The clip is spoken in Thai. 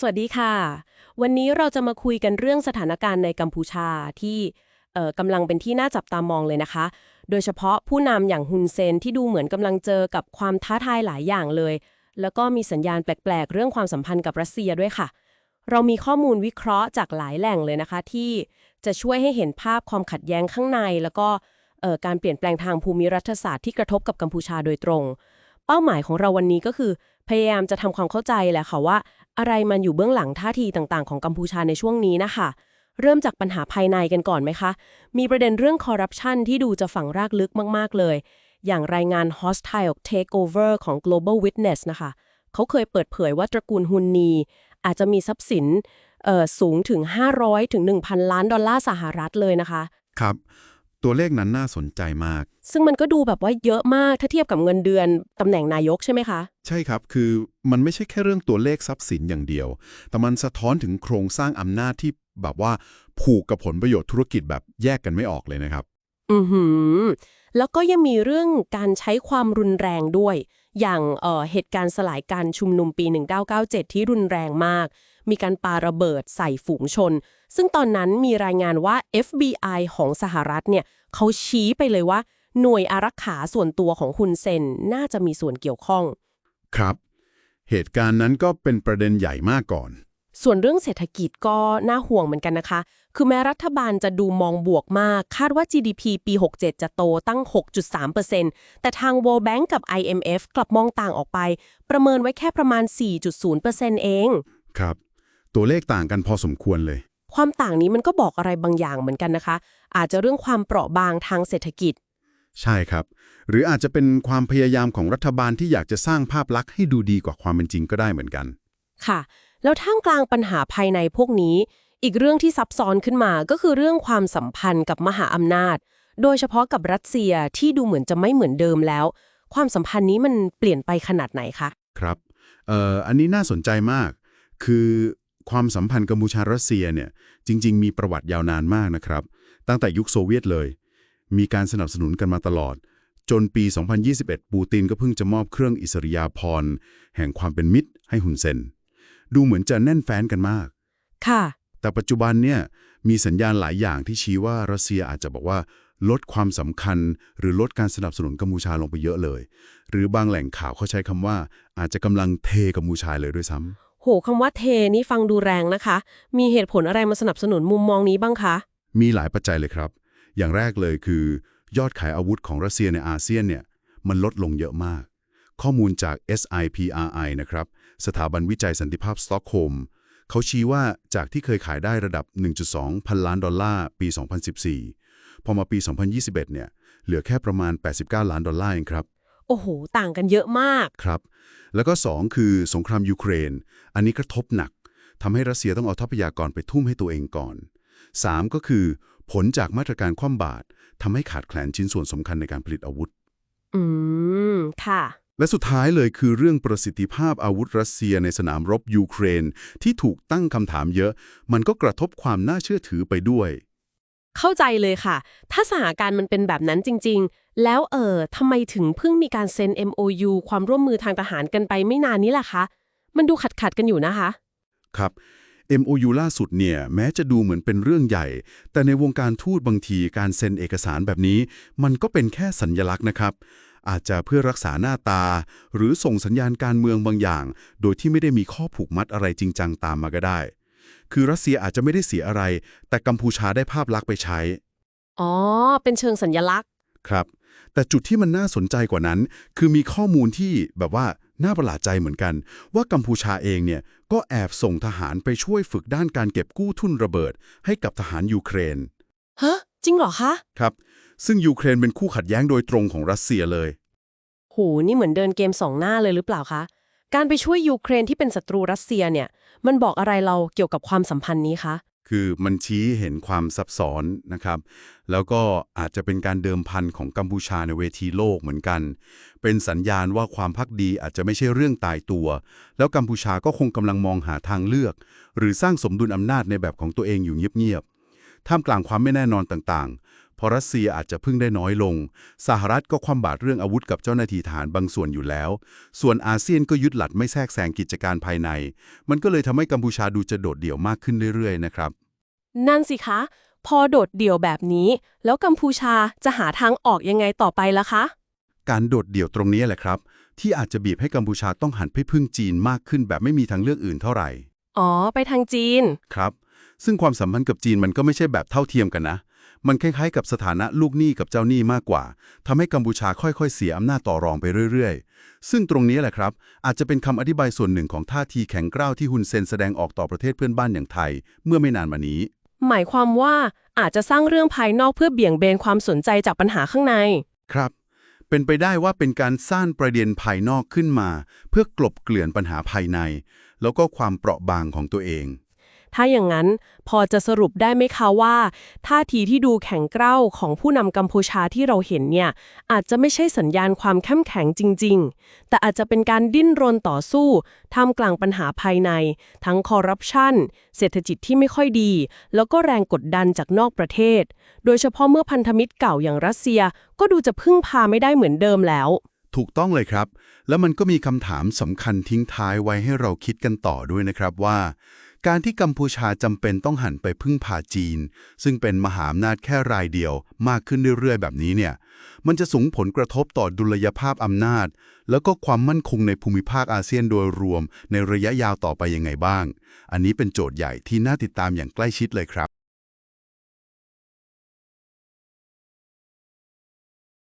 สวัสดีค่ะ วันนี้เราจะมาคุยกันเรื่องสถานการณ์ในกัมพูชาที่กำลังเป็นที่น่าจับตามองเลยนะคะ โดยเฉพาะผู้นำอย่างฮุนเซนที่ดูเหมือนกำลังเจอกับความท้าทายหลายอย่างเลย แล้วก็มีสัญญาณแปลกๆ เรื่องความสัมพันธ์กับรัสเซียด้วยค่ะ เรามีข้อมูลวิเคราะห์จากหลายแหล่งเลยนะคะ ที่จะช่วยให้เห็นภาพความขัดแย้งข้างใน แล้วก็การเปลี่ยนแปลงทางภูมิรัฐศาสตร์ที่กระทบกับกัมพูชาโดยตรง เป้าหมายของเราวันนี้ก็คือ พยายามจะทำความเข้าใจแหละค่ะว่า อะไรมันอยู่เบื้องหลังท่าทีต่างๆ ของกัมพูชาในช่วงนี้นะคะ เริ่มจากปัญหาภายในกันก่อนไหมคะ มีประเด็นเรื่องคอร์รัปชันที่ดูจะฝังรากลึกมากๆเลย อย่างรายงาน Hostile Takeover ของ Global Witness นะคะ เขาเคยเปิดเผยว่าตระกูลฮุนนี อาจจะมีทรัพย์สินเอ่อสูงถึง 500ถึง1,000 ล้านดอลลาร์สหรัฐเลยนะคะ ครับ ตัวเลขนั้นน่าสนใจมาก ซึ่งมันก็ดูแบบว่าเยอะมากถ้าเทียบกับเงินเดือนตำแหน่งนายกใช่ไหมคะ ใช่ครับ คือมันไม่ใช่แค่เรื่องตัวเลขทรัพย์สินอย่างเดียว แต่มันสะท้อนถึงโครงสร้างอำนาจที่แบบว่าผูกกับผลประโยชน์ธุรกิจแบบแยกกันไม่ออกเลยนะครับ อือหือ แล้วก็ยังมีเรื่องการใช้ความรุนแรงด้วย อย่างเออเหตุการณ์สลายการชุมนุมปี 1997 ที่รุนแรงมาก มีการปาระเบิดใส่ฝูงชน ซึ่งตอนนั้นมีรายงานว่า FBI ของสหรัฐเนี่ยเขาชี้ไปเลยว่าหน่วยอารักขาส่วนตัวของคุณเซนน่าจะมีส่วนเกี่ยวข้อง ครับ เหตุการณ์นั้นก็เป็นประเด็นใหญ่มากก่อน ส่วนเรื่องเศรษฐกิจก็น่าห่วงเหมือนกันนะคะ คือแม้รัฐบาลจะดูมองบวกมาก คาดว่า GDP ปี 67 จะโตตั้ง 6.3%แต่ทาง World Bank กับ IMF กลับมองต่างออกไป ประเมินไว้แค่ประมาณ 4.0%เอง ครับ ตัวเลขต่างกันพอสมควรเลย ความต่างนี้มันก็บอกอะไรบางอย่างเหมือนกันนะคะ อาจจะเรื่องความเปราะบางทางเศรษฐกิจ ใช่ครับ หรืออาจจะเป็นความพยายามของรัฐบาลที่อยากจะสร้างภาพลักษณ์ให้ดูดีกว่าความเป็นจริงก็ได้เหมือนกัน ค่ะ แล้วท่ามกลางปัญหาภายในพวกนี้ อีกเรื่องที่ซับซ้อนขึ้นมาก็คือเรื่องความสัมพันธ์กับมหาอำนาจ โดยเฉพาะกับรัสเซียที่ดูเหมือนจะไม่เหมือนเดิมแล้ว ความสัมพันธ์นี้มันเปลี่ยนไปขนาดไหนคะครับเอ่ออันนี้น่าสนใจมาก คือความสัมพันธ์กัมพูชารัสเซียเนี่ยจริง ๆ มีประวัติยาวนานมากนะครับ ตั้งแต่ยุคโซเวียตเลย มีการสนับสนุนกันมาตลอด จนปี 2021 ปูตินก็เพิ่งจะมอบเครื่องอิสริยาภรณ์แห่งความเป็นมิตรให้ฮุนเซน ดูเหมือนจะแน่นแฟ้นกันมาก ค่ะ แต่ปัจจุบันเนี่ยมีสัญญาณหลายอย่างที่ชี้ว่ารัสเซียอาจจะบอกว่า ลดความสำคัญ หรือลดการสนับสนุนกัมพูชาลงไปเยอะเลย หรือบางแหล่งข่าวเขาใช้คำว่า อาจจะกำลังเทกัมพูชาเลยด้วยซ้ำโหคำว่าเทนี่ฟังดูแรงนะคะ มีเหตุผลอะไรมาสนับสนุนมุมมองนี้บ้างคะ มีหลายปัจจัยเลยครับ อย่างแรกเลยคือ ยอดขายอาวุธของรัสเซียในอาเซียนเนี่ยมันลดลงเยอะมาก ข้อมูลจาก SIPRI นะครับ สถาบันวิจัยสันติภาพสต็อกโฮล์มเขาชี้ว่าจากที่เคยขายได้ระดับ 1.2 พันล้านดอลลาร์ปี 2014 พอมาปี 2021 เนี่ยเหลือแค่ประมาณ 89 ล้านดอลลาร์เองครับ โอ้โห ต่างกันเยอะมาก ครับ แล้วก็ 2 คือสงครามยูเครน อันนี้กระทบหนักทำให้รัสเซียต้องเอาทรัพยากรไปทุ่มให้ตัวเองก่อน 3 ก็คือ ผลจากมาตรการคว่ำบาตรทำให้ขาดแคลนชิ้นส่วนสำคัญในการผลิตอาวุธ อืม ค่ะ และสุดท้ายเลยคือเรื่องประสิทธิภาพอาวุธรัสเซียในสนามรบยูเครน ที่ถูกตั้งคำถามเยอะ มันก็กระทบความน่าเชื่อถือไปด้วย เข้าใจเลยค่ะ ถ้าสถานการณ์มันเป็นแบบนั้นจริง ๆ แล้วเออทำไมถึงเพิ่งมีการเซ็น MOU ความร่วมมือทางทหารกันไปไม่นานนี้ล่ะคะ มันดูขัดขัดๆกันอยู่นะคะ ครับ MOU ล่าสุดเนี่ยแม้จะดูเหมือนเป็นเรื่องใหญ่ แต่ในวงการทูตบางทีการเซ็นเอกสารแบบนี้ มันก็เป็นแค่สัญญลักษณ์นะครับ อาจจะเพื่อรักษาหน้าตา หรือส่งสัญญาณการเมืองบางอย่าง โดยที่ไม่ได้มีข้อผูกมัดอะไรจริงจังตามมาก็ได้ คือรัสเซียอาจจะไม่ได้เสียอะไร แต่กัมพูชาได้ภาพลักษณ์ไปใช้ อ๋อ เป็นเชิงสัญลักษณ์ ครับ แต่จุดที่มันน่าสนใจกว่านั้น คือมีข้อมูลที่แบบว่าน่าประหลาดใจเหมือนกัน ว่ากัมพูชาเองเนี่ยก็แอบส่งทหารไปช่วยฝึกด้านการเก็บกู้ทุนระเบิด ให้กับทหารยูเครน ฮะ จริงเหรอคะ ครับ ซึ่งยูเครนเป็นคู่ขัดแย้งโดยตรงของรัสเซียเลยโหนี่เหมือนเดินเกมสองหน้าเลยหรือเปล่าคะ การไปช่วยยูเครนที่เป็นศัตรูรัสเซียเนี่ย มันบอกอะไรเราเกี่ยวกับความสัมพันธ์นี้คะ คือมันชี้เห็นความซับซ้อนนะครับ แล้วก็อาจจะเป็นการเดิมพันของกัมพูชาในเวทีโลกเหมือนกัน เป็นสัญญาณว่าความพักดีอาจจะไม่ใช่เรื่องตายตัว แล้วกัมพูชาก็คงกำลังมองหาทางเลือก หรือสร้างสมดุลอำนาจในแบบของตัวเองอยู่เงียบๆท่ามกลางความไม่แน่นอนต่างๆ เพราะรัสเซียอาจจะพึ่งได้น้อยลง สหรัฐก็คว่ำบาตรเรื่องอาวุธกับเจ้าหน้าที่ทหารบางส่วนอยู่แล้ว ส่วนอาเซียนก็ยึดหลักไม่แทรกแซงกิจการภายใน มันก็เลยทำให้กัมพูชาดูจะโดดเดี่ยวมากขึ้นเรื่อยๆนะครับ นั่นสิคะ พอโดดเดี่ยวแบบนี้ แล้วกัมพูชาจะหาทางออกยังไงต่อไปล่ะคะ การโดดเดี่ยวตรงนี้แหละครับ ที่อาจจะบีบให้กัมพูชาต้องหันไปพึ่งจีนมากขึ้นแบบไม่มีทางเลือกอื่นเท่าไหร่ อ๋อ ไปทางจีน ครับ ซึ่งความสัมพันธ์กับจีนมันก็ไม่ใช่แบบเท่าเทียมกันนะ มันคล้ายๆกับสถานะลูกหนี้กับเจ้าหนี้มากกว่าทำให้กัมพูชาค่อยๆ เสียอำนาจต่อรองไปเรื่อยๆ ซึ่งตรงนี้แหละครับ อาจจะเป็นคำอธิบายส่วนหนึ่งของท่าทีแข็งกร้าวที่ฮุนเซนแสดงออกต่อประเทศเพื่อนบ้านอย่างไทย เมื่อไม่นานมานี้ หมายความว่าอาจจะสร้างเรื่องภายนอกเพื่อเบี่ยงเบนความสนใจจากปัญหาข้างใน ครับ เป็นไปได้ว่าเป็นการสร้างประเด็นภายนอกขึ้นมา เพื่อกลบเกลื่อนปัญหาภายใน แล้วก็ความเปราะบางของตัวเอง ถ้าอย่างนั้นพอจะสรุปได้ไหมคะว่าท่าทีที่ดูแข็งเกร้าของผู้นำกัมพูชาที่เราเห็นเนี่ยอาจจะไม่ใช่สัญญาณความเข้มแข็งจริง ๆ แต่อาจจะเป็นการดิ้นรนต่อสู้ท่ามกลางปัญหาภายใน ทั้งคอร์รัปชันเศรษฐกิจที่ไม่ค่อยดี แล้วก็แรงกดดันจากนอกประเทศ โดยเฉพาะเมื่อพันธมิตรเก่าอย่างรัสเซีย ก็ดูจะพึ่งพาไม่ได้เหมือนเดิมแล้วถูกต้องเลยครับ แล้วมันก็มีคำถามสำคัญทิ้งท้ายไว้ให้เราคิดกันต่อด้วยนะครับว่า การที่กัมพูชาจำเป็นต้องหันไปพึ่งพาจีน ซึ่งเป็นมหาอำนาจแค่รายเดียวมากขึ้นเรื่อยๆ แบบนี้เนี่ย มันจะส่งผลกระทบต่อดุลยภาพอำนาจ แล้วก็ความมั่นคงในภูมิภาคอาเซียนโดยรวม ในระยะยาวต่อไปยังไงบ้าง อันนี้เป็นโจทย์ใหญ่ที่น่าติดตามอย่างใกล้ชิดเลยครับ